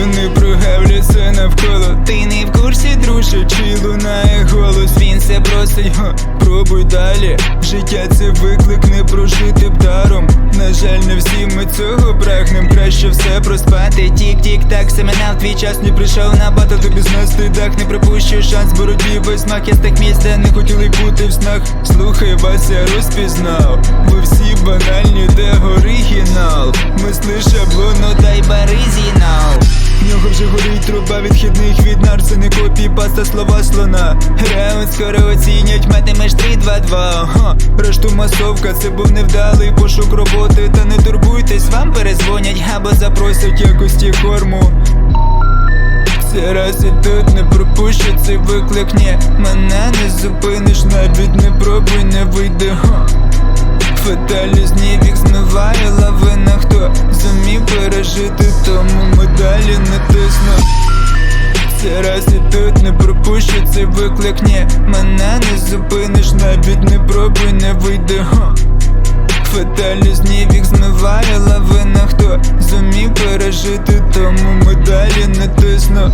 Вони прогавляться навколо. Ти не в курсі, друже, чи лунає голос? Він все просить, га, пробуй далі. Життя це виклик, не прожити б даром. На жаль, не всі ми цього прагнем. Краще все проспати. Тік-тік, так, семенал, твій час не прийшов. На бата Тобі знести дах, не припущу шанс. Боротьбі весь мах Я з тих місць, де не хотіли бути в снах. Слухай, вас я розпізнав. Ви всі банальні, де оригінал. Мисли шаблону, горить труба відхідних від нар Це не копій, паста слова слона. Раунд скоро оцінять, матимеш 3-2-2 Ха, Решту масовка, це був невдалий пошук роботи. Та не турбуйтесь, вам перезвонять або запросять якості корму. Це раз і тут не пропущу цей виклик, ні. Мене не зупиниш, навіть не пробуй, не вийде ха. Фаталість вік змиває медалі не тисну. Це раз і тут не пропущу цей виклик, ні. Мене не зупиниш, навіть не пробуй, не вийде. Фаталість вік змиває лавина. Хто зумів пережити, тому медалі не тисну